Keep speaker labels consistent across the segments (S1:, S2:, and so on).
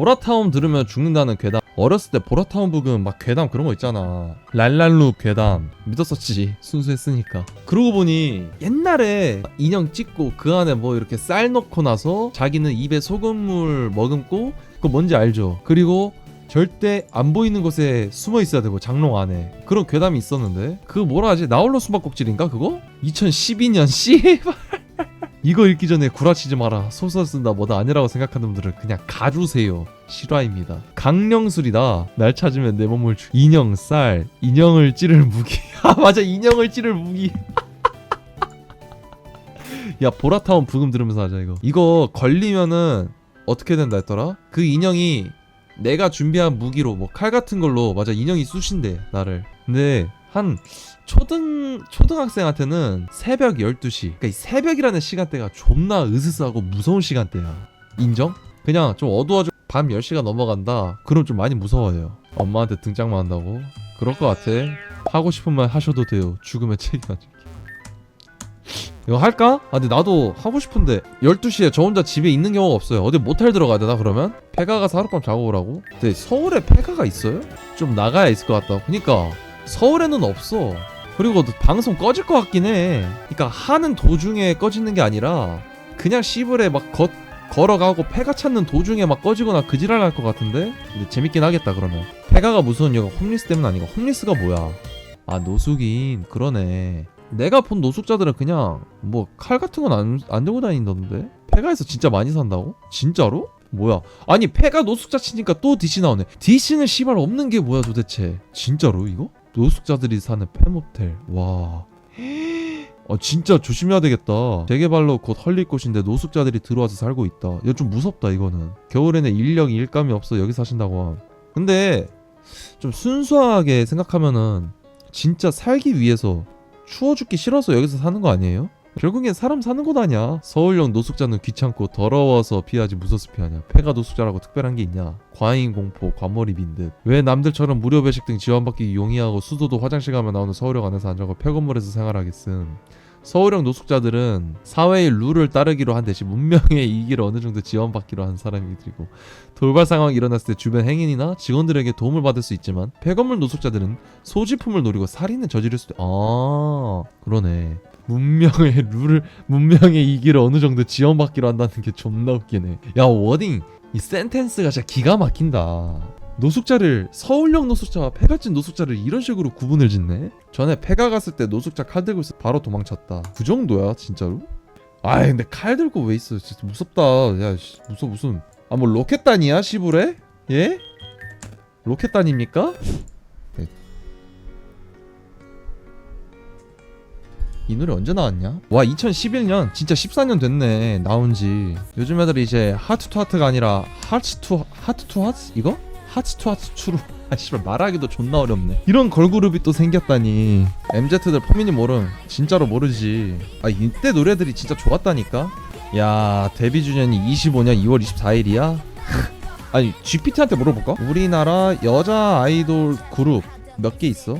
S1: 보라타운 들으면 죽는다는 괴담. 어렸을 때 보라타운 부금 막 괴담 그런 거 있잖아. 랄랄루 괴담. 믿었었지. 순수했으니까. 그러고 보니 옛날에 인형 찍고 그 안에 뭐 이렇게 쌀 넣고 나서 자기는 입에 소금물 머금고 그거 뭔지 알죠? 그리고 절대 안 보이는 곳에 숨어 있어야 되고 장롱 안에. 그런 괴담이 있었는데. 그 뭐라 하지? 나홀로 수박꼭질인가 그거? 2012년 씨발 이거 읽기 전에 구라치지 마라. 소설 쓴다 뭐다 아니라고 생각하는 분들은 그냥 가주세요. 실화입니다. 강령술이다. 날 찾으면 내 몸을 주. 인형 쌀 인형을 찌를 무기. 아 맞아. 인형을 찌를 무기. 야 보라타운 부금 들으면서 하자 이거. 이거 걸리면은 어떻게 된다 했더라? 그 인형이 내가 준비한 무기로 뭐 칼 같은 걸로 맞아. 인형이 쑤신대 나를. 근데 한 초등 초등학생한테는 새벽 12시 그러니까 이 새벽이라는 시간대가 존나 으스스하고 무서운 시간대야 인정? 그냥 좀 어두워져 밤 10시가 넘어간다 그럼 좀 많이 무서워요 엄마한테 등장만 한다고? 그럴 것 같아 하고 싶은 말 하셔도 돼요 죽으면 책임져 이거 할까? 아 근데 나도 하고 싶은데 12시에 저 혼자 집에 있는 경우가 없어요 어디 모텔 들어가야 되나 그러면? 폐가 가서 하룻밤 자고 오라고? 근데 서울에 폐가가 있어요? 좀 나가야 있을 것 같다 그니까 서울에는 없어. 그리고 방송 꺼질 것 같긴 해. 그니까 하는 도중에 꺼지는 게 아니라 그냥 시불에 막 걷, 걸어가고 폐가 찾는 도중에 막 꺼지거나 그 지랄 할 것 같은데? 근데 재밌긴 하겠다 그러면. 폐가가 무서운 이유가 홈리스 때문 아니고 홈리스가 뭐야? 아 노숙인. 그러네. 내가 본 노숙자들은 그냥 뭐 칼 같은 건 안 안 들고 다닌다던데? 폐가에서 진짜 많이 산다고? 진짜로? 뭐야? 아니 폐가 노숙자 치니까 또 DC 나오네. DC는 씨발 없는 게 뭐야 도대체? 진짜로 이거? 노숙자들이 사는 폐모텔 와 어, 진짜 조심해야 되겠다. 재개발로 곧 헐릴 곳인데 노숙자들이 들어와서 살고 있다. 이거 좀 무섭다 이거는. 겨울에는 인력 일감이 없어 여기 사신다고 함. 근데 좀 순수하게 생각하면은 진짜 살기 위해서 추워 죽기 싫어서 여기서 사는 거 아니에요? 결국엔 사람 사는 곳 아니야. 서울형 노숙자는 귀찮고 더러워서 피하지 무서워서 피하냐. 폐가 노숙자라고 특별한 게 있냐. 과잉 공포, 과몰입 인 듯. 왜 남들처럼 무료 배식 등 지원받기 용이하고 수도도 화장실 가면 나오는 서울역 안에서 안 자고 폐건물에서 생활하겠음. 서울형 노숙자들은 사회의 룰을 따르기로 한 대신 문명의 이익을 어느 정도 지원받기로 한 사람이들이고 돌발 상황이 일어났을 때 주변 행인이나 직원들에게 도움을 받을 수 있지만 폐건물 노숙자들은 소지품을 노리고 살인을 저지를 수도 아 그러네 문명의 룰을 문명의 이익을 어느 정도 지원받기로 한다는 게 존나 웃기네 야 워딩 이 센텐스가 진짜 기가 막힌다 노숙자를 서울역 노숙자와 폐가진 노숙자를 이런 식으로 구분을 짓네 전에 폐가 갔을 때 노숙자 칼 들고 있어 바로 도망쳤다 그 정도야 진짜로? 아이 근데 칼 들고 왜 있어 진짜 무섭다 야 씨, 무서 무슨 아 뭐 로켓단이야 시부레? 예? 로켓단입니까? 이 노래 언제 나왔냐? 와 2011년 진짜 14년 됐네 나온지 요즘 애들이 이제 하트 투 하트가 아니라 하츠 투 하트 투 하트 이거? 하츠 투 하츠 투로 아 씨발 말하기도 존나 어렵네 이런 걸그룹이 또 생겼다니 MZ들 포민이 모름 진짜로 모르지 아 이때 노래들이 진짜 좋았다니까 야 데뷔 주년이 25년 2월 24일이야? 아니 GPT한테 물어볼까? 우리나라 여자 아이돌 그룹 몇 개 있어?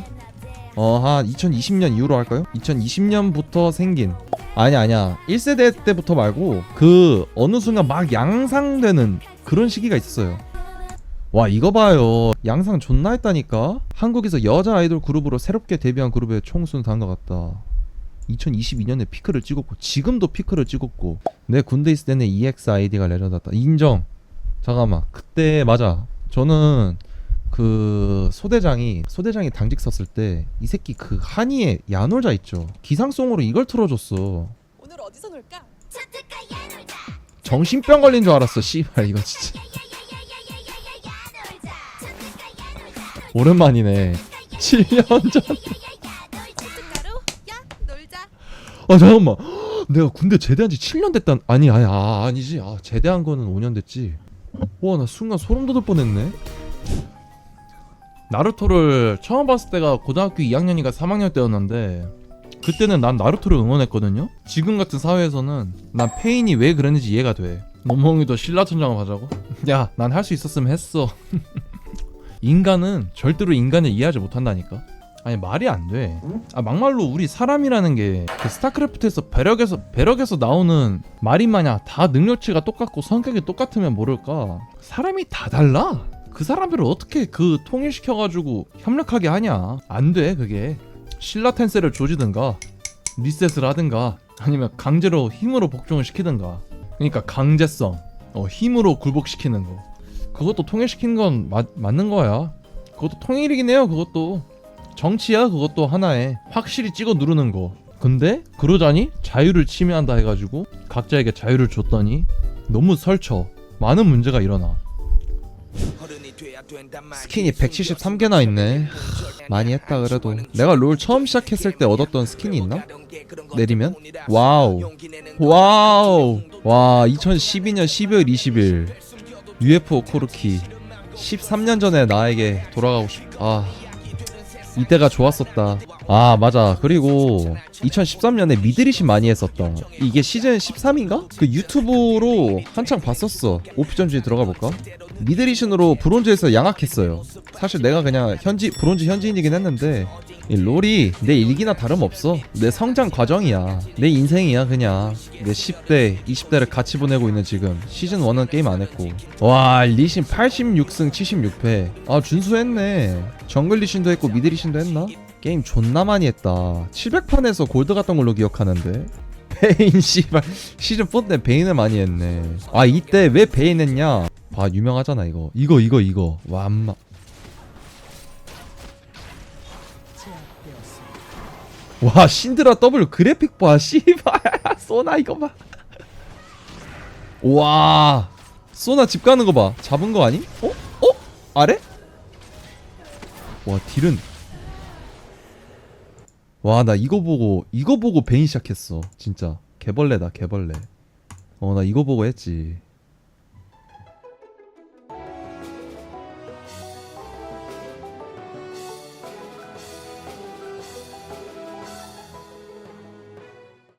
S1: 어, 한 2020년 이후로 할까요? 2020년부터 생긴. 아니, 아니야. 1세대 때부터 말고, 그, 어느 순간 막 양상되는 그런 시기가 있었어요. 와, 이거 봐요. 양상 존나 했다니까? 한국에서 여자 아이돌 그룹으로 새롭게 데뷔한 그룹의 총수는 다음과 같다. 2022년에 피크를 찍었고, 지금도 피크를 찍었고, 내 군대 있을 때는 EXID가 레전드다. 인정. 잠깐만. 그때, 맞아. 저는, 그 소대장이 소대장이 당직 섰을 때 이 새끼 그 한이의 야놀자 있죠 기상송으로 이걸 틀어줬어
S2: 오늘 어디서 놀까?
S1: 정신병 걸린 줄 알았어 씨발 이거 진짜 오랜만이네 7년 전
S2: 고춧가루? 야 놀자.
S1: 아 잠깐만 내가 군대 제대한 지 7년 됐다 아니 아니 아, 아니지 아 제대한 거는 5년 됐지 와 나 순간 소름 돋을 뻔했네 나루토를 처음 봤을 때가 고등학교 2학년인가 3학년 때였는데 그때는 난 나루토를 응원했거든요 지금 같은 사회에서는 난 페인이 왜 그랬는지 이해가 돼 멍멍이도 신라천장을 가자고? 야 난 할 수 있었으면 했어 인간은 절대로 인간을 이해하지 못한다니까
S3: 아니 말이 안 돼. 아 막말로 우리 사람이라는 게 그 스타크래프트에서 배럭에서 배럭에서 나오는 말이 마냥 다 능력치가 똑같고 성격이 똑같으면 모를까. 사람이 다 달라. 그 사람들을 어떻게 그 통일시켜 가지고 협력하게 하냐? 안 돼 그게. 신라 텐세를 조지든가 리셋을 하든가 아니면 강제로 힘으로 복종을 시키든가. 그러니까 강제성. 어 힘으로 굴복시키는 거. 그것도 통일시키는 건 맞, 맞는 거야. 그것도 통일이긴 해요. 그것도. 정치야 그것도 하나에 확실히 찍어 누르는 거 근데 그러자니 자유를 침해한다 해가지고 각자에게 자유를 줬더니 너무 설쳐 많은 문제가 일어나
S1: 스킨이 173개나 있네. 많이 했다 그래도. 내가 롤 처음 시작했을 때 얻었던 스킨이 있나? 내리면? 와우. 와우. 와 2012년 12월 20일. UFO 코르키. 13년 전에 나에게 돌아가고 싶아 이때가 좋았었다. 아 맞아. 그리고 2013년에 미드리시 많이 했었다 이게 시즌 13인가? 그 유튜브로 한창 봤었어. 오피전주에 들어가 볼까? 미드리신으로 브론즈에서 양악했어요. 사실 내가 그냥 현지 브론즈 현지인이긴 했는데 이 롤이 내 일기나 다름없어. 내 성장 과정이야. 내 인생이야 그냥. 내 10대 20대를 같이 보내고 있는 지금. 시즌 1은 게임 안 했고. 와 리신 86승 76패. 아 준수했네. 정글 리신도 했고 미드 리신도 했나? 게임 존나 많이 했다. 700판에서 골드 갔던 걸로 기억하는데. 베인 씨발. 시즌 4 때 베인을 많이 했네. 아 이때 왜 베인 했냐? 봐 유명하잖아 이거. 이거 이거 이거. 와엄마. 와 신드라 W 그래픽 봐 씨발. 쏘나 이거 봐와. 쏘나 집 가는 거 봐. 잡은 거 아니? 어? 어? 아래? 와 딜은 와 나 이거 보고 이거 보고 베인 시작했어. 진짜. 개벌레다 개벌레. 어 나 이거 보고 했지